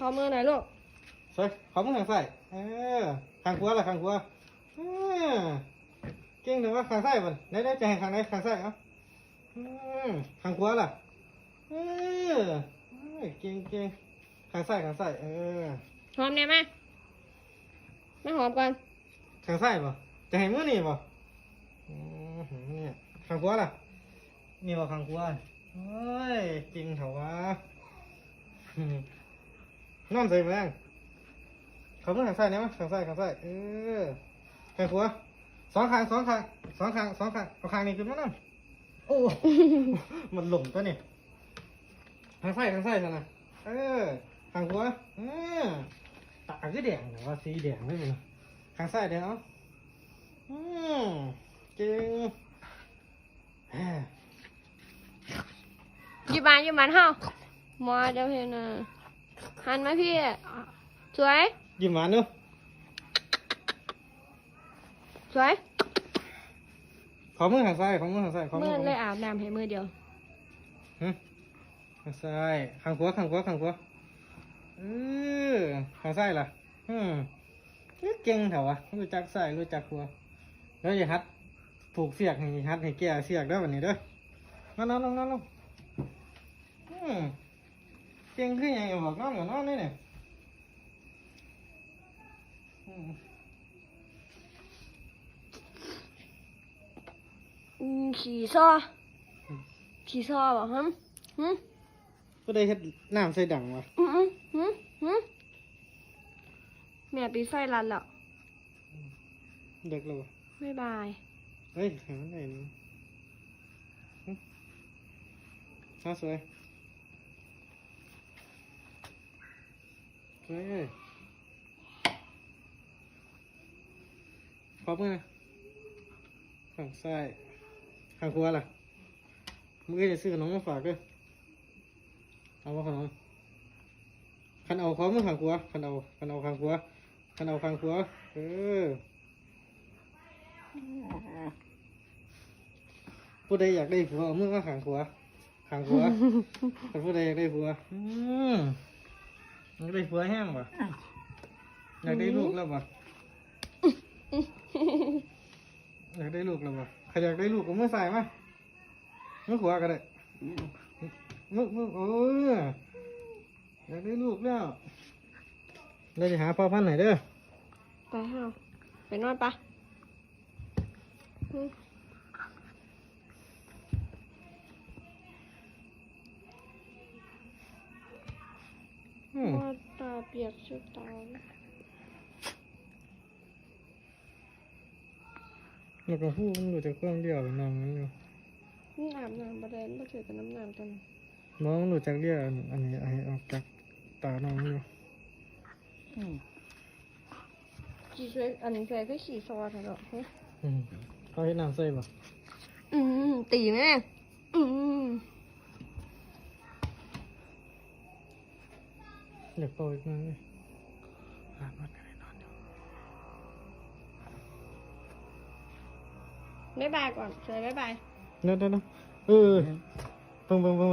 ขอมือหน่อยลูกใส่ขอมือทางซ้ายเออข้างขวาล่ะข้างขวาเออเก่งถึงว่าข้างซ้ายบ่ไหนได้จะให้ข้างไหนข้างซ้ายเอะข้างขวาล่ะเออเอ้ยเก่งเก่งข้างซ้ายข้างซ้ายเออหอมได้ไหมมาหอมก่อนข้างซ้ายบ่จะให้มือนี่บ่อืมเนี่ยข้างขวาล่ะนี่บ่ข้างขวาเฮ้ยจริงเถอะวะ นอนใส่แรงเขาเมื่อทางซ้ายเนี่ยมั้ยทางซ้ายทางซ้ายเออข้างขวาสองข้างสองข้างสองข้างสองข้างเอาข้างนี้ขึ้นมานั่นโอ้มันหลงตัวนี่ทางซ้ายทางซ้ายสินะเออข้างขวาเออตาก็แดงแต่ว่าสีแดงไม่เป็นข้างซ้ายเดี๋ยวเอาอืมเก่งอยหยิบมาหยิบมาเฮามาเดี๋ยวเห็นนะ หันมาพี่ สวย ยิ้มหวานเนอะสวย ขอมือทางซ้ายขอมือทางซ้ายขอมืเมื่ออเลยอาบน้ำให้มือเดียว หึทางซ้ายข้างขวาข้างขวาข้างขวาเออข้างซ้ายล่ะอืมเอ๊ะเก่งเถอะวะรู้จักซ้ายรู้จักขวาแล้วอย่าฮัดผูกเสียกให้ฮัดให้แก่เสียกได้วันนี้เด้อมานอนลงนอนลงอืม เก่งขึ้นยังบอกนอนกับนอนนี่เนี่ยอืมอืมขี่ซอขี่ซอบอกฮึฮึก็ได้เฮ็ดน้ำใส่ดังวะอืมอืมฮึฮึแม่ปีไฟรันแล้วเด็กแล้ววะบ๊ายบาย เฮ้ยหาไหนนี่หึน่าสวย สวยเลยขอบมือนะข้างซ้ายข้างขวาล่ะมึงก็จะซื้อขนมมาฝากด้วยเอาว่าขนมคันเอาขอมือข้างขวาคันเอาคันเอาข้างขวาคันเอาข้างขวาเออผู้ใดอยากได้ผัวเอามือมาขังผัวขังผัวแต่ผู้ใดอยากได้ผัวอืม อยากได้ผัวแห้งป่ะอยากได้ลูกแล้วป่ะอยากได้ลูกแล้วป่ะใครอยากได้ลูกก็มือใส่มามือขวาก็ได้มือมือโอ้ยอยากได้ลูกแล้วเราจะหาพ่อพันธุ์ไหนเด้อไปเฮาไปนอนปะอืม อืม ว่า ตาเปียกชุดตาแล้วก็พูดมันอยู่แต่เครื่องเดียวน้องมันอยู่นี่อาบน้ำประเด็นมาถือกับน้ำน้ำกันน้องหนูจักเรียกอันอันนี้ไอออกจากตาน้องอยู่ขี่ช่วยอันนี้ใส่ก็ขี่ซอสเหรอฮะอืมเขาให้น้ำใส่ปะอืมตีไหมอืม อยากโตอีกมั้งเลยหามันก็ได้นอนอยู่บ๊ายบายก่อนสวยบ๊ายบาย เดี๋ยวเดี๋ยวเดี๋ยวเออเบิ่งเบิ่งเบิ่ง